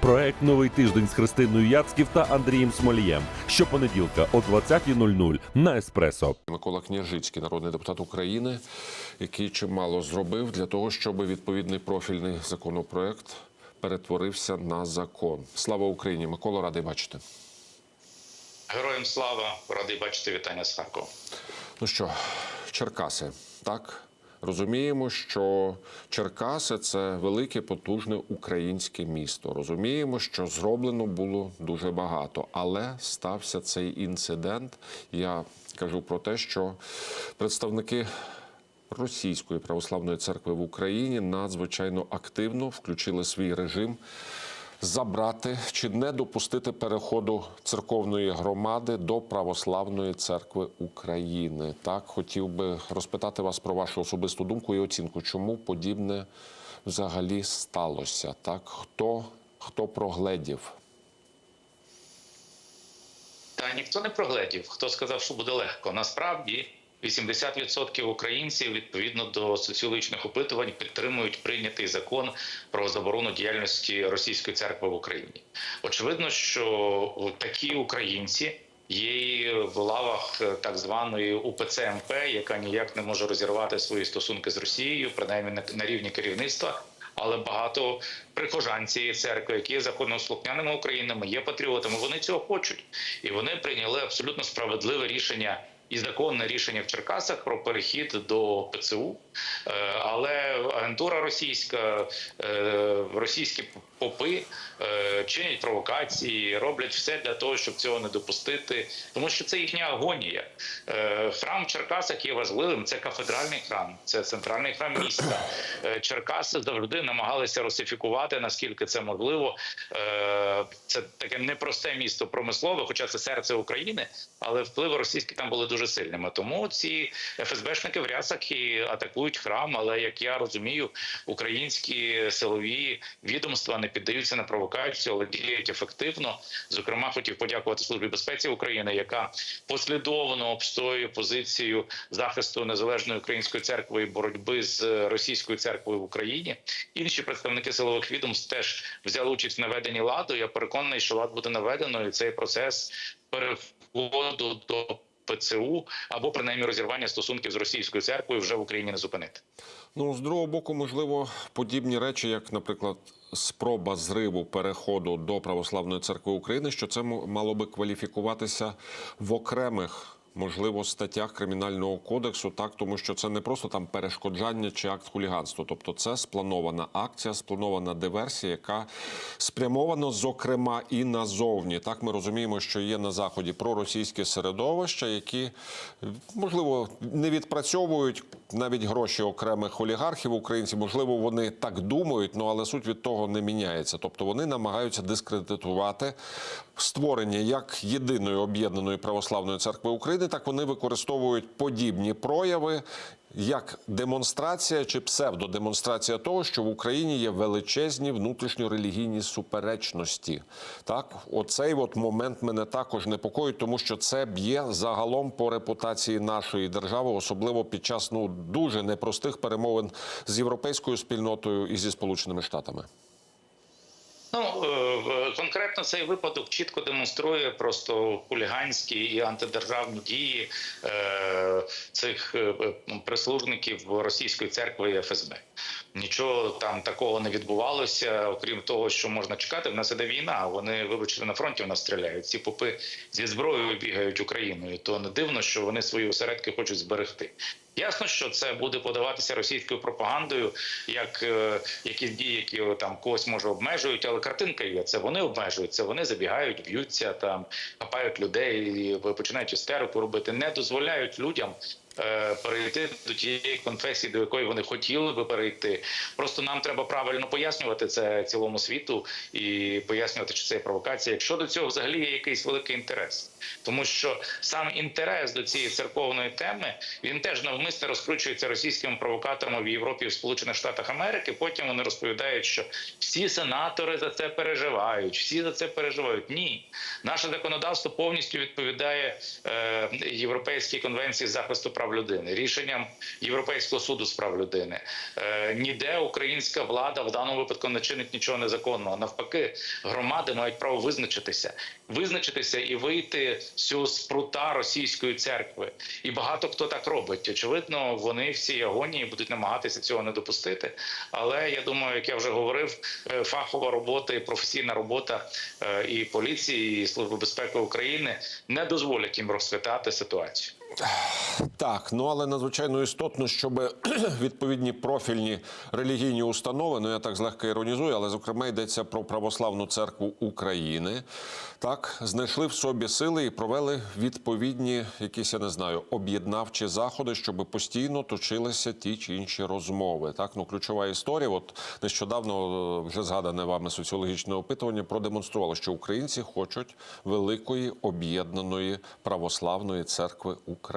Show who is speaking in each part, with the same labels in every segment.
Speaker 1: Проект Новий тиждень з Христиною Яцьків та Андрієм Смолієм. Щопонеділка о 20.00 на Еспресо.
Speaker 2: Микола Княжицький, народний депутат України, який чимало зробив для того, щоб відповідний профільний законопроект перетворився на закон. Слава Україні! Микола радий бачити.
Speaker 3: Героям слава, радий бачити вітання з Харкова.
Speaker 2: Ну що, Черкаси, так? Розуміємо, що Черкаси це велике потужне українське місто. Розуміємо, що зроблено було дуже багато, але стався цей інцидент. Я кажу про те, що представники Російської православної церкви в Україні надзвичайно активно включили свій режим забрати чи не допустити переходу церковної громади до православної церкви України. Так хотів би розпитати вас про вашу особисту думку і оцінку, чому подібне взагалі сталося? Так, хто, хто прогледів?
Speaker 3: Та ніхто не прогледів, хто сказав, що буде легко. Насправді 80% українців відповідно до соціологічних опитувань підтримують прийнятий закон про заборону діяльності російської церкви в Україні. Очевидно, що такі українці. Є в лавах е, так званої УПЦ МП, яка ніяк не може розірвати свої стосунки з Росією, принаймні на, на рівні керівництва. Але багато прихожан цієї церкви, які є законослухняними українами, є патріотами. Вони цього хочуть, і вони прийняли абсолютно справедливе рішення і законне рішення в Черкасах про перехід до ПЦУ. Е, Але агентура російська, е, російські попи е, чинять провокації, роблять все для того, щоб цього не допустити, тому що це їхня агонія. Храм в Черкасах є важливим. Це кафедральний храм, це центральний храм міста. Черкаси завжди намагалися русифікувати, наскільки це можливо. Це таке непросте місто промислове, хоча це серце України, але впливи російські там були дуже сильними. Тому ці ФСБшники в рясах і атакують храм. Але як я розумію, українські силові відомства не піддаються на провокацію, але діють ефективно. Зокрема, хотів подякувати службі безпеці України, яка послідовно обстоює позицію захисту незалежної української церкви і боротьби з російською церквою в Україні. Інші представники силових відомств теж взяли участь в наведенні ладу. Я переконаний, що лад буде наведено, і цей процес переходу до ПЦУ або принаймні розірвання стосунків з російською церквою вже в Україні не зупинити.
Speaker 2: Ну, з другого боку, можливо, подібні речі, як, наприклад, спроба зриву переходу до православної церкви України, що це мало би кваліфікуватися в окремих. Можливо, статтях кримінального кодексу, так тому що це не просто там перешкоджання чи акт хуліганства. Тобто, це спланована акція, спланована диверсія, яка спрямована, зокрема, і назовні. Так ми розуміємо, що є на заході проросійські середовища, які можливо не відпрацьовують навіть гроші окремих олігархів українців. Можливо, вони так думають, ну але суть від того не міняється. Тобто вони намагаються дискредитувати створення як єдиної об'єднаної православної церкви України, так вони використовують подібні прояви. Як демонстрація чи псевдодемонстрація того, що в Україні є величезні внутрішньорелігійні суперечності, так оцей от момент мене також непокоїть, тому що це б'є загалом по репутації нашої держави, особливо під час ну дуже непростих перемовин з європейською спільнотою і зі сполученими штатами.
Speaker 3: Ну е, конкретно цей випадок чітко демонструє просто хуліганські і антидержавні дії е, цих е, прислужників російської церкви і ФСБ. Нічого там такого не відбувалося, окрім того, що можна чекати. В нас іде війна. Вони, вибачте, на фронті в нас стріляють. Ці попи зі зброєю бігають Україною. То не дивно, що вони свої осередки хочуть зберегти. Ясно, що це буде подаватися російською пропагандою, як е, якісь дії, які там когось може обмежують, але картинка є. Це вони обмежують, це вони забігають, б'ються там, хапають людей, починають істерику робити, не дозволяють людям. Е, Перейти до тієї конфесії, до якої вони хотіли би перейти. Просто нам треба правильно пояснювати це цілому світу і пояснювати, що це є провокація. Якщо до цього взагалі є якийсь великий інтерес, тому що сам інтерес до цієї церковної теми він теж навмисно розкручується російськими провокаторами в Європі і в Сполучених Штатах Америки. Потім вони розповідають, що всі сенатори за це переживають, всі за це переживають. Ні, наше законодавство повністю відповідає е, Європейській конвенції захисту прав прав людини, рішенням Європейського суду з прав людини. Е, ніде українська влада в даному випадку не чинить нічого незаконного. Навпаки, громади мають право визначитися, визначитися і вийти з цього спрута російської церкви. І багато хто так робить. Очевидно, вони всі агонії будуть намагатися цього не допустити. Але я думаю, як я вже говорив, е, фахова робота і професійна робота е, і поліції, і служби безпеки України не дозволять їм розсвітати ситуацію.
Speaker 2: Так, ну але надзвичайно істотно, щоб відповідні профільні релігійні установи, ну я так злегка іронізую, але зокрема йдеться про православну церкву України. Так, знайшли в собі сили і провели відповідні, якісь я не знаю, об'єднавчі заходи, щоб постійно точилися ті чи інші розмови. Так, ну ключова історія. От нещодавно е, вже згадане вами соціологічне опитування продемонструвало, що українці хочуть великої об'єднаної православної церкви України.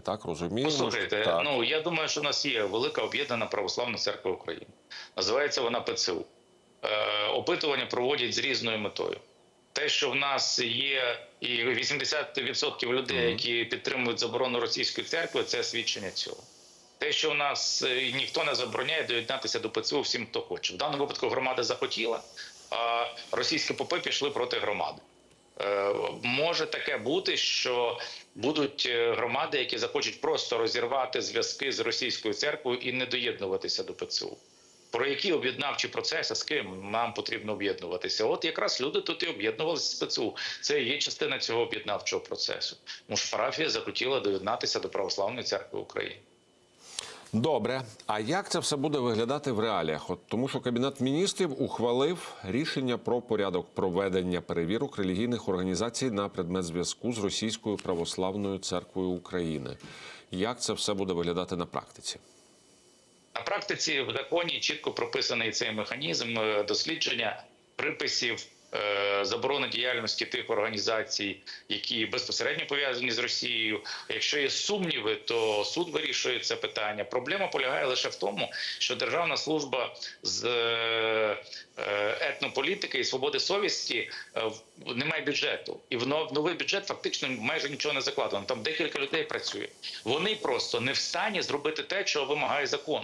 Speaker 2: Так розуміємо.
Speaker 3: Послухайте,
Speaker 2: так.
Speaker 3: ну я думаю, що в нас є велика об'єднана православна церква України. Називається вона ПЦУ. Е, опитування проводять з різною метою. Те, що в нас є і 80% людей, які підтримують заборону російської церкви, це свідчення цього. Те, що в нас е, ніхто не забороняє доєднатися до ПЦУ всім, хто хоче. В даному випадку громада захотіла, а російські попи пішли проти громади. Е, Може таке бути, що будуть е, громади, які захочуть просто розірвати зв'язки з російською церквою і не доєднуватися до ПЦУ. Про які об'єднавчі процеси з ким нам потрібно об'єднуватися? От якраз люди тут і об'єднувалися з ПЦУ. Це є частина цього об'єднавчого процесу. Тому парафія захотіла доєднатися до православної церкви України.
Speaker 2: Добре. А як це все буде виглядати в реаліях? От тому, що кабінет міністрів ухвалив рішення про порядок проведення перевірок релігійних організацій на предмет зв'язку з Російською православною церквою України. Як це все буде виглядати на практиці?
Speaker 3: На практиці в законі чітко прописаний цей механізм е, дослідження приписів заборони діяльності тих організацій, які безпосередньо пов'язані з Росією. Якщо є сумніви, то суд вирішує це питання. Проблема полягає лише в тому, що Державна служба з е, е, етнополітики і свободи совісті е, немає бюджету, і в новий бюджет фактично майже нічого не закладено. Там декілька людей працює. Вони просто не в стані зробити те, чого вимагає закон.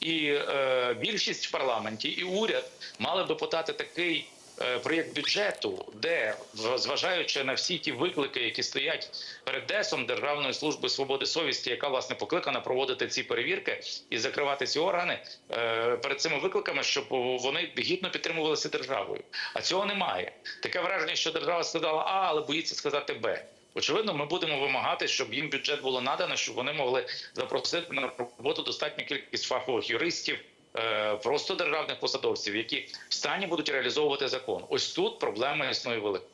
Speaker 3: І е, більшість в парламенті і уряд мали би подати такий. Е, Проєкт бюджету, де зважаючи на всі ті виклики, які стоять перед ДЕСом Державної служби свободи совісті, яка власне покликана проводити ці перевірки і закривати ці органи е, перед цими викликами, щоб вони гідно підтримувалися державою. А цього немає. Таке враження, що держава сказала А, але боїться сказати Б. Очевидно, ми будемо вимагати, щоб їм бюджет було надано, щоб вони могли запросити на роботу достатню кількість фахових юристів, просто державних посадовців, які в стані будуть реалізовувати закон. Ось тут проблема існує велика.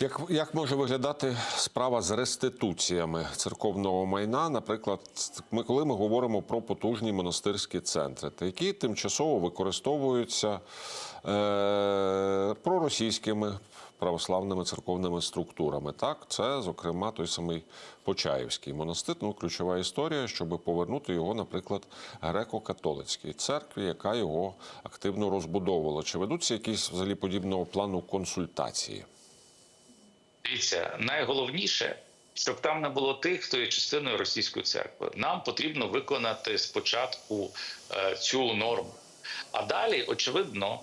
Speaker 2: Як, як може виглядати справа з реституціями церковного майна? Наприклад, ми коли ми говоримо про потужні монастирські центри, які тимчасово використовуються е, проросійськими православними церковними структурами. Так, це зокрема той самий Почаївський монастир. Ну, ключова історія, щоб повернути його, наприклад, греко-католицькій церкві, яка його активно розбудовувала. Чи ведуться якісь взагалі подібного плану консультації?
Speaker 3: Дивіться, найголовніше, щоб там не було тих, хто є частиною російської церкви. Нам потрібно виконати спочатку е, цю норму. А далі, очевидно,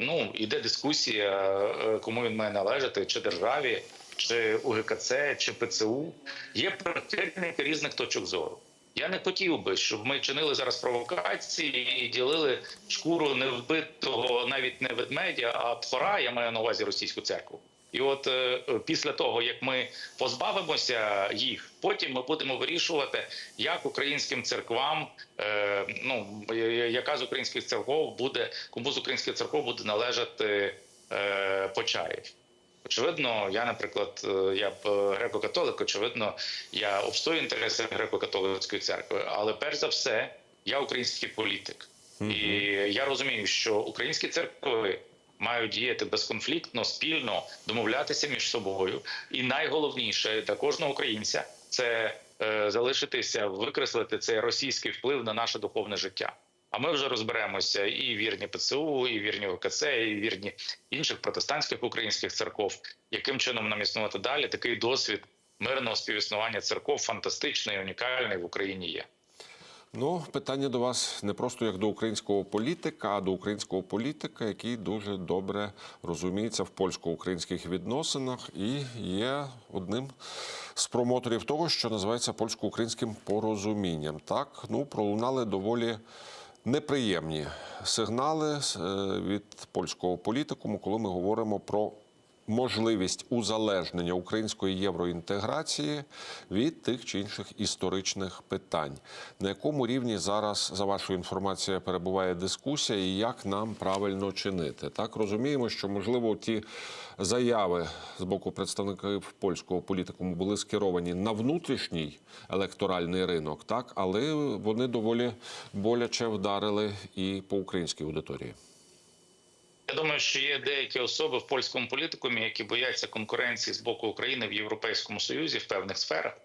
Speaker 3: ну іде дискусія, е, кому він має належати, чи державі, чи УГКЦ, чи ПЦУ. Є прихильники різних точок зору. Я не хотів би, щоб ми чинили зараз провокації і ділили шкуру невбитого навіть не ведмедя, а тхора, я маю на увазі російську церкву. І от е, після того, як ми позбавимося їх, потім ми будемо вирішувати, як українським церквам, е, ну яка з українських церков буде, кому з українських церков буде належати е, Почаїв. Очевидно, я, наприклад, е, я греко-католик, очевидно, я обстою інтереси греко-католицької церкви, але перш за все, я український політик. І я розумію, що українські церкви мають діяти безконфліктно, спільно, домовлятися між собою. І найголовніше для кожного українця це е, залишитися, викреслити цей російський вплив на наше духовне життя. А ми вже розберемося і вірні ПЦУ, і вірні ОКЦ, і вірні інших протестантських українських церков, яким чином нам існувати далі. Такий досвід мирного співіснування церков фантастичний, унікальний в Україні є.
Speaker 2: Ну, питання до вас не просто як до українського політика, а до українського політика, який дуже добре розуміється в польсько-українських відносинах і є одним з промоторів того, що називається польсько-українським порозумінням. Так, ну пролунали доволі неприємні сигнали е, від польського політикуму, коли ми говоримо про можливість узалежнення української євроінтеграції від тих чи інших історичних питань. На якому рівні зараз, за вашою інформацією, перебуває дискусія і як нам правильно чинити? Так розуміємо, що можливо ті заяви з боку представників польського політикуму були скеровані на внутрішній електоральний ринок, так але вони доволі боляче вдарили і по українській аудиторії.
Speaker 3: Думаю, що є деякі особи в польському політикумі, які бояться конкуренції з боку України в Європейському Союзі в певних сферах.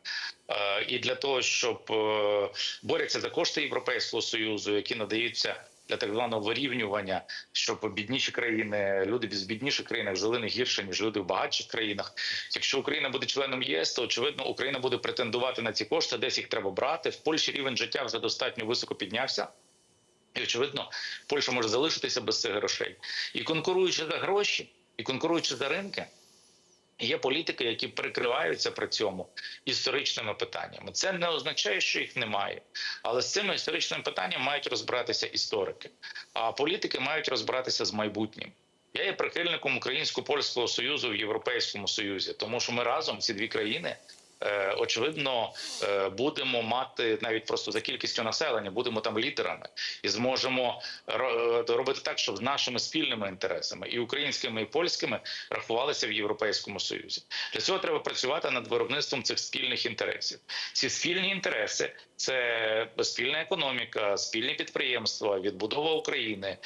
Speaker 3: Е, І для того, щоб е, борються за кошти Європейського союзу, які надаються для так званого вирівнювання, щоб бідніші країни, люди з бідніших країнах жили не гірше ніж люди в багатших країнах. Якщо Україна буде членом ЄС, то очевидно Україна буде претендувати на ці кошти, десь їх треба брати. В Польщі рівень життя вже достатньо високо піднявся. І очевидно, Польща може залишитися без цих грошей. І конкуруючи за гроші, і конкуруючи за ринки, є політики, які прикриваються при цьому історичними питаннями. Це не означає, що їх немає. Але з цими історичними питаннями мають розбиратися історики, а політики мають розбиратися з майбутнім. Я є прихильником українсько-польського союзу в Європейському Союзі, тому що ми разом ці дві країни. Е, Очевидно, е, будемо мати навіть просто за кількістю населення, будемо там лідерами і зможемо робити так, щоб з нашими спільними інтересами і українськими, і польськими рахувалися в Європейському Союзі. Для цього треба працювати над виробництвом цих спільних інтересів. Ці спільні інтереси це спільна економіка, спільні підприємства, відбудова України,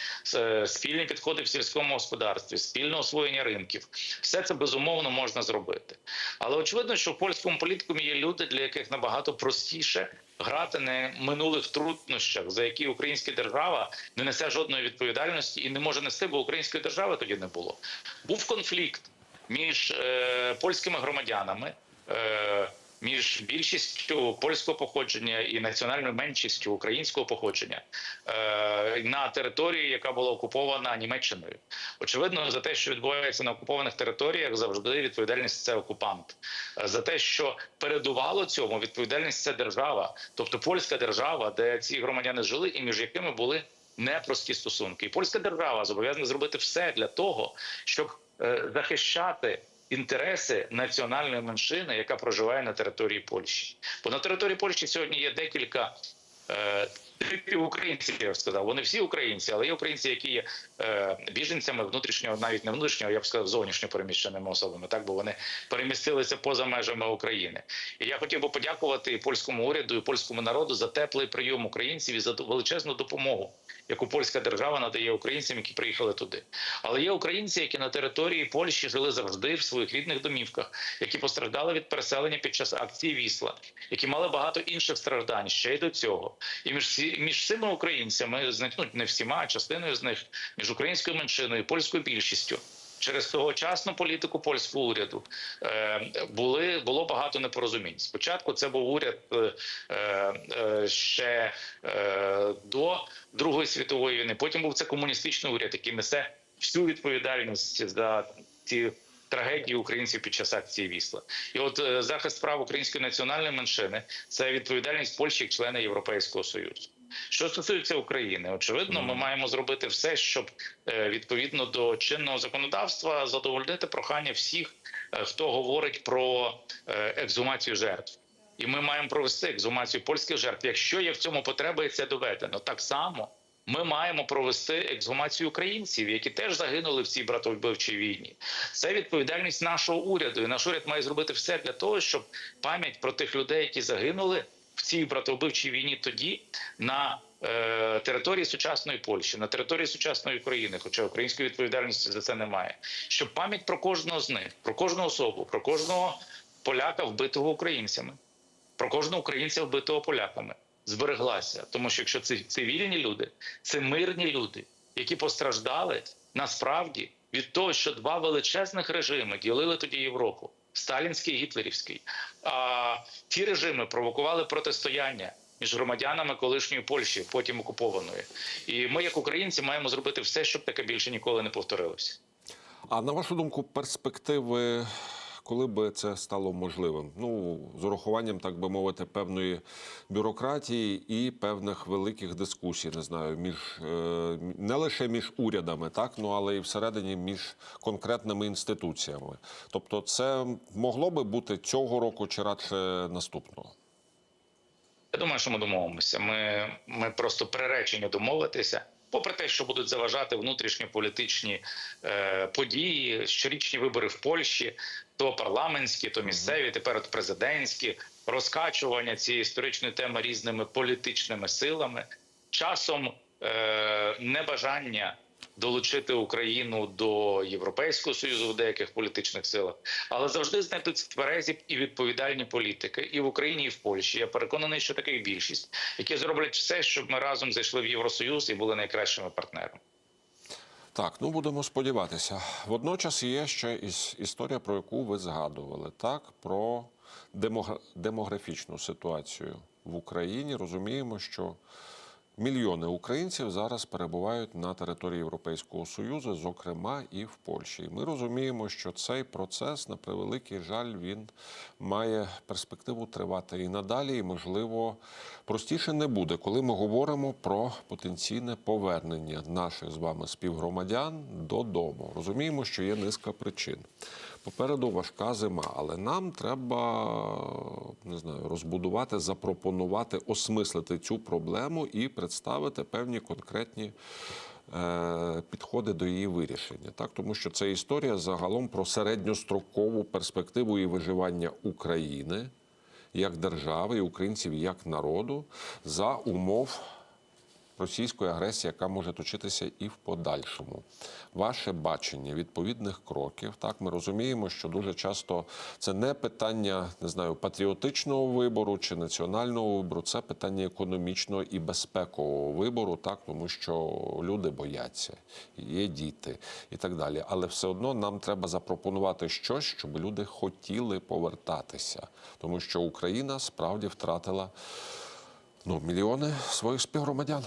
Speaker 3: спільні підходи в сільському господарстві, спільне освоєння ринків. Все це безумовно можна зробити. Але очевидно, що в польському політикумі є люди, для яких набагато простіше грати на минулих труднощах, за які українська держава не несе жодної відповідальності і не може нести, бо української держави тоді не було. Був конфлікт між е, польськими громадянами. Е, між більшістю польського походження і національною меншістю українського походження е, на території, яка була окупована Німеччиною. Очевидно, за те, що відбувається на окупованих територіях, завжди відповідальність це окупант. Е, За те, що передувало цьому, відповідальність це держава, тобто польська держава, де ці громадяни жили, і між якими були непрості стосунки. І польська держава зобов'язана зробити все для того, щоб е, захищати. Інтереси національної меншини, яка проживає на території Польщі, бо на території Польщі сьогодні є декілька е, типів українців. Я б сказав, вони всі українці, але є українці, які є е, біженцями внутрішнього, навіть не внутрішнього, я б сказав, зовнішньо переміщеними особами, так бо вони перемістилися поза межами України. І я хотів би подякувати і польському уряду і польському народу за теплий прийом українців і за величезну допомогу, яку польська держава надає українцям, які приїхали туди. Але є українці, які на території Польщі жили завжди в своїх рідних домівках, які постраждали від переселення під час акції Вісла, які мали багато інших страждань ще й до цього. І між всі між цими українцями, ну, не всіма, а частиною з них, між українською меншиною і польською більшістю. Через тогочасну політику польського уряду е, були було багато непорозумінь. Спочатку це був уряд е, е, ще до Другої світової війни. Потім був це комуністичний уряд, який несе всю відповідальність за ці трагедії українців під час акції Вісла. І от захист прав української національної меншини це відповідальність Польщі як члена Європейського союзу. Що стосується України, очевидно, ми маємо зробити все, щоб е, відповідно до чинного законодавства задовольнити прохання всіх, е, хто говорить про е, екзумацію жертв. І ми маємо провести екзумацію польських жертв. Якщо є в цьому потреба, і це доведено. Так само ми маємо провести екзумацію українців, які теж загинули в цій братовбивчій війні. Це відповідальність нашого уряду. І наш уряд має зробити все для того, щоб пам'ять про тих людей, які загинули в цій братовбивчій війні, тоді на е, території сучасної Польщі, на території сучасної України, хоча української відповідальності за це немає. Щоб пам'ять про кожного з них, про кожну особу, про кожного поляка, вбитого українцями, про кожного українця, вбитого поляками, збереглася. Тому що якщо це цивільні люди, це мирні люди, які постраждали насправді від того, що два величезних режими ділили тоді Європу. Сталінський і гітлерівський. А ті режими провокували протистояння між громадянами колишньої Польщі, потім окупованої. І ми, як українці, маємо зробити все, щоб таке більше ніколи не повторилося.
Speaker 2: А на вашу думку, перспективи, коли би це стало можливим? Ну, з урахуванням, так би мовити, певної бюрократії і певних великих дискусій, не знаю, між е, не лише між урядами, так ну але і всередині між конкретними інституціями. Тобто, це могло би бути цього року чи радше наступного.
Speaker 3: Я думаю, що ми домовимося. Ми, ми просто приречені домовитися. Попри те, що будуть заважати внутрішньополітичні е, події, щорічні вибори в Польщі, то парламентські, то місцеві, тепер от президентські, розкачування цієї історичної теми різними політичними силами, часом е, небажання долучити Україну до Європейського союзу в деяких політичних силах, але завжди знайдуться тверезі і відповідальні політики і в Україні, і в Польщі. Я переконаний, що таких більшість, які зроблять все, щоб ми разом зайшли в Євросоюз і були найкращими партнерами.
Speaker 2: Так, ну будемо сподіватися. Водночас є ще іс- історія, про яку ви згадували, так про демографічну ситуацію в Україні. Розуміємо, що мільйони українців зараз перебувають на території Європейського Союзу, зокрема і в Польщі. Ми розуміємо, що цей процес, на превеликий жаль, він має перспективу тривати і надалі, і можливо простіше не буде, коли ми говоримо про потенційне повернення наших з вами співгромадян додому. Розуміємо, що є низка причин. Попереду важка зима, але нам треба не знаю, розбудувати, запропонувати, осмислити цю проблему і представити певні конкретні е, підходи до її вирішення. Так, тому що це історія загалом про середньострокову перспективу і виживання України як держави і українців як народу за умов російської агресії, яка може точитися і в подальшому. Ваше бачення відповідних кроків. Так, ми розуміємо, що дуже часто це не питання не знаю патріотичного вибору чи національного вибору, це питання економічного і безпекового вибору, так тому що люди бояться, є діти і так далі. Але все одно нам треба запропонувати щось, щоб люди хотіли повертатися, тому що Україна справді втратила ну, мільйони своїх співгромадян.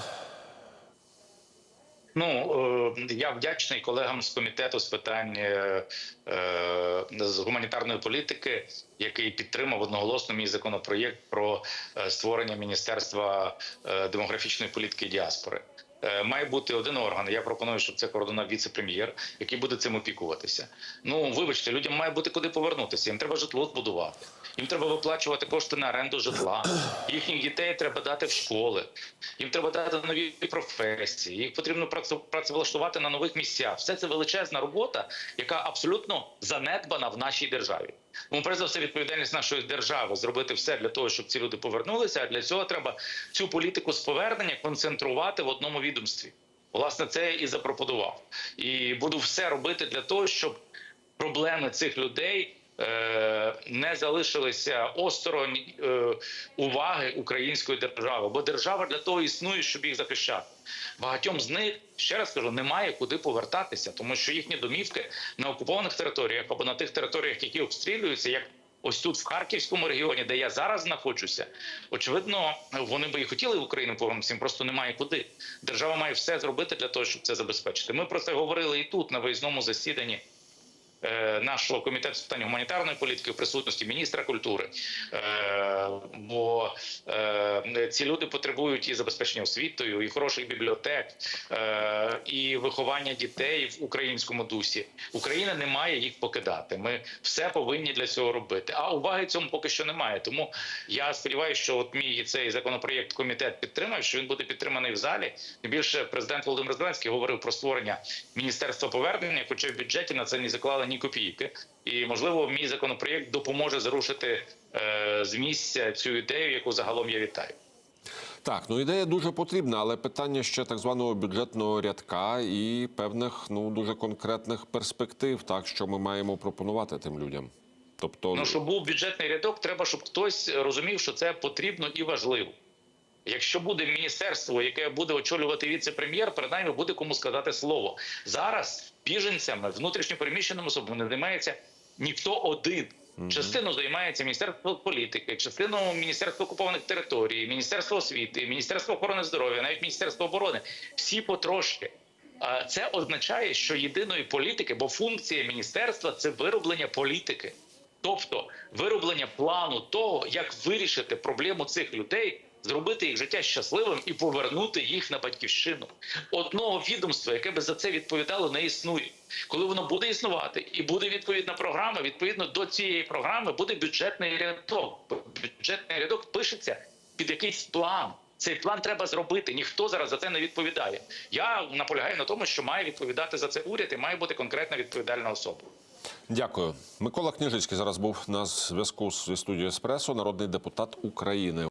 Speaker 3: Ну е, я вдячний колегам з комітету з питань е, е, з гуманітарної політики, який підтримав одноголосно мій законопроєкт про створення міністерства демографічної політики діаспори. Е, Має бути один орган. Я пропоную, щоб це координував віце-прем'єр, який буде цим опікуватися. Ну вибачте, людям має бути куди повернутися. Їм треба житло збудувати. Їм треба виплачувати кошти на оренду житла. Їхніх дітей треба дати в школи. Їм треба дати нові професії. Їх потрібно працевлаштувати на нових місцях. Все це величезна робота, яка абсолютно занедбана в нашій державі. Тому перш за все відповідальність нашої держави зробити все для того, щоб ці люди повернулися. А для цього треба цю політику з повернення концентрувати в одному відомстві. Власне, це я і запропонував. І буду все робити для того, щоб проблеми цих людей не залишилися осторонь е, уваги української держави. Бо держава для того існує, щоб їх захищати. Багатьом з них ще раз кажу, немає куди повертатися, тому що їхні домівки на окупованих територіях або на тих територіях, які обстрілюються, як ось тут в Харківському регіоні, де я зараз знаходжуся, очевидно, вони би і хотіли в Україну повернутися, їм просто немає куди. Держава має все зробити для того, щоб це забезпечити. Ми про це говорили і тут на виїзному засіданні. Е, Нашого комітету з питань гуманітарної політики в присутності міністра культури, Е, бо е, ці люди потребують і забезпечення освітою, і хороших бібліотек, і виховання дітей в українському дусі. Україна не має їх покидати. Ми все повинні для цього робити. А уваги цьому поки що немає. Тому я сподіваюся, що от мій цей законопроєкт комітет підтримав, що він буде підтриманий в залі. Більше президент Володимир Зеленський говорив про створення міністерства повернення, хоча в бюджеті на це не заклали ні копійки. І можливо, мій законопроєкт допоможе зрушити е, з місця цю ідею, яку загалом я вітаю.
Speaker 2: Так, ну ідея дуже потрібна, але питання ще так званого бюджетного рядка і певних ну дуже конкретних перспектив, так що ми маємо пропонувати тим людям. Тобто,
Speaker 3: Ну, щоб був бюджетний рядок, треба, щоб хтось розумів, що це потрібно і важливо. Якщо буде міністерство, яке буде очолювати віце-прем'єр, принаймні буде кому сказати слово. Зараз біженцями, внутрішньопереміщеними особами не займається ніхто один. Частину займається Міністерство політики, частину Міністерство окупованих територій, Міністерство освіти, Міністерство охорони здоров'я, навіть Міністерство оборони. Всі потрошки. А це означає, що єдиної політики, бо функція міністерства це вироблення політики, тобто вироблення плану того, як вирішити проблему цих людей, зробити їх життя щасливим і повернути їх на батьківщину. Одного відомства, яке би за це відповідало, не існує. Коли воно буде існувати і буде відповідна програма, відповідно до цієї програми буде бюджетний рядок. Бюджетний рядок пишеться під якийсь план. Цей план треба зробити. Ніхто зараз за це не відповідає. Я наполягаю на тому, що має відповідати за це уряд і має бути конкретна відповідальна особа.
Speaker 2: Дякую. Микола Княжицький зараз був на зв'язку з студією Еспресо, народний депутат України.